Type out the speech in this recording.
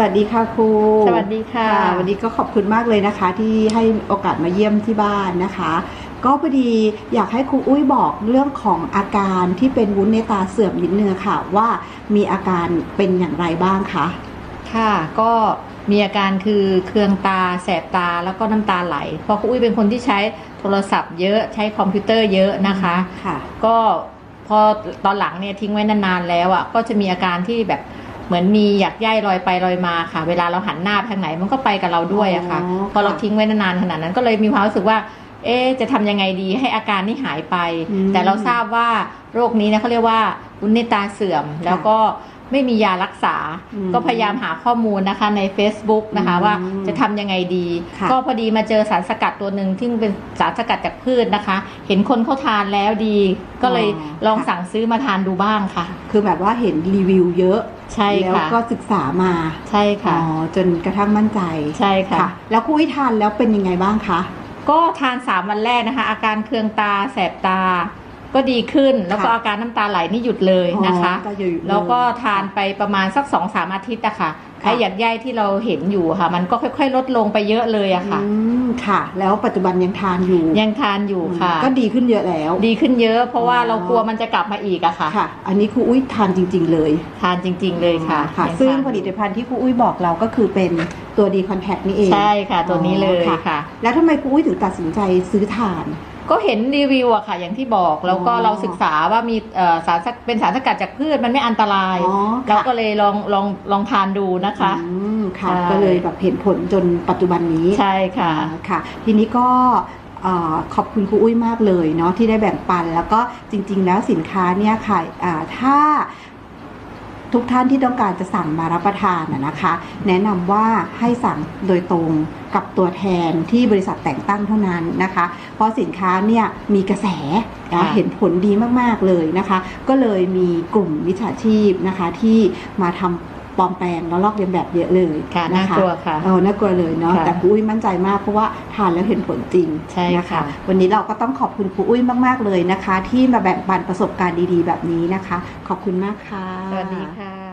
สวัสดีค่ะครู สวัสดีค่ะ วันนี้ก็ขอบคุณมากเลยนะคะ ที่ให้โอกาสมาเยี่ยมที่บ้านนะคะ ก็พอดีอยากให้ครูอุ้ยบอกเรื่องของอาการที่เป็นวุ้นในตาเสื่อมนิดนึงค่ะ ว่ามีอาการเป็นอย่างไรบ้างคะค่ะก็มีอาการคือเคืองตาแสบตาแล้วก็น้ำตาไหล เพราะคุณอุ้ยเป็นคนที่ใช้โทรศัพท์เยอะใช้คอมพิวเตอร์เยอะนะคะค่ะ ก็พอตอนหลังเนี่ยทิ้งไว้นานๆแล้วอะก็จะมีอาการที่แบบ เหมือนมีหยักใยลอยไปลอยมาค่ะ เวลาเราหันหน้าไปทางไหนมันก็ไปกับเราด้วยอะค่ะอ๋อพอเราค่ะทิ้งไว้นานๆขนาดนั้นก็เลยมีความรู้สึกว่า เอ๊ะจะทำยังไงดีให้อาการนี้หายไปอืมแต่เราทราบว่าโรคนี้นะเขาเรียกว่าวุ้นในตาเสื่อมแล้วก็ ไม่มียารักษาอืมก็พยายามหาข้อมูลนะคะใน Facebook นะคะอืมว่าจะทำยังไงดีค่ะก็พอดีมาเจอสารสกัดตัวหนึ่งที่เป็นสารสกัดจากพืชนะคะ เห็นคนเขาทานแล้วดี ก็เลยลองสั่งซื้อมาทานดูบ้างค่ะ คือแบบว่าเห็นรีวิวเยอะใช่แล้วค่ะก็ศึกษามาใช่อ๋ค่ะอจนกระทั่งมั่นใจใช่ค่ะ แล้วครูอุ้ยทานแล้วเป็นยังไงบ้างคะก็ทานสามวันแรกนะคะ อาการเคืองตาแสบตา ก็ดีขึ้นแล้วก็ค่ะอาการน้ำตาไหลนี่หยุดเลยนะคะอ๋อก็อยู่แล้วก็ทานไปประมาณสักสองสามอาทิตย์อะค่ะไอ้หยักใยที่เราเห็นอยู่ค่ะ มันก็ค่อยๆ ลดลงไปเยอะเลยอะค่ะ อืมค่ะ แล้วปัจจุบันยังทานอยู่ยังทานอยู่ค่ะ ก็ดีขึ้นเยอะแล้ว ดีขึ้นเยอะ เพราะว่าอ๋อเรากลัวมันจะกลับมาอีกอะค่ะ ค่ะ อันนี้ครูอุ้ยทานจริง ๆ เลย ทานจริง ๆ เลยค่ะค่ะ ยังซึ่งทานผลิตภัณฑ์ที่ครูอุ้ยบอกเราก็คือเป็นตัวดีคอนแทคนี่เองใช่ค่ะ ตัวนี้เลยอ๋อค่ะ แล้วทำไมครูอุ้ยถึงตัดสินใจซื้อทาน ก็เห็นรีวิวอะค่ะ อย่างที่บอกแล้วก็อ๋อเราศึกษาว่ามีเอ่อสารสกเป็นสารสกัดจากพืชมันไม่อันตราย อ๋อเราค่ะก็เลยลองลองลองทานดูนะคะอืมค่ะ ใช่ ก็เลยแบบเห็นผลจนปัจจุบันนี้ใช่ค่ะ อ่าค่ะ ทีนี้ก็เอ่อขอบคุณครูอุ้ยมากเลยเนาะที่ได้แบ่งปัน แล้วก็จริง ๆ แล้วสินค้าเนี่ยค่ะอ่าถ้าทุกท่านที่ต้องการจะสั่งมารับประทานนะนะคะ แนะนำว่าให้สั่งโดยตรงกับตัวแทนที่บริษัทแต่งตั้งเท่านั้นนะคะ เพราะสินค้าเนี่ยมีกระแสนะค่ะ เห็นผลดีมากๆเลยนะคะ ก็เลยมีกลุ่มวิชาชีพนะคะที่มาทำ ปลอมแปลงแล้วลอกเลียนแบบเยอะเลยค่ะนะน่าคะกลัวค่ะเออน่ากลัวเลยเนาะค่ะแต่ครูอุ้ยมั่นใจมากเพราะว่าทานแล้วเห็นผลจริงใช่นะคะค่ะวันนี้เราก็ต้องขอบคุณครูอุ้ยมาก ๆ เลยนะคะ ที่มาแบ่งปันประสบการณ์ดีๆ แบบนี้นะคะ ขอบคุณมากค่ะสวัสดีค่ะ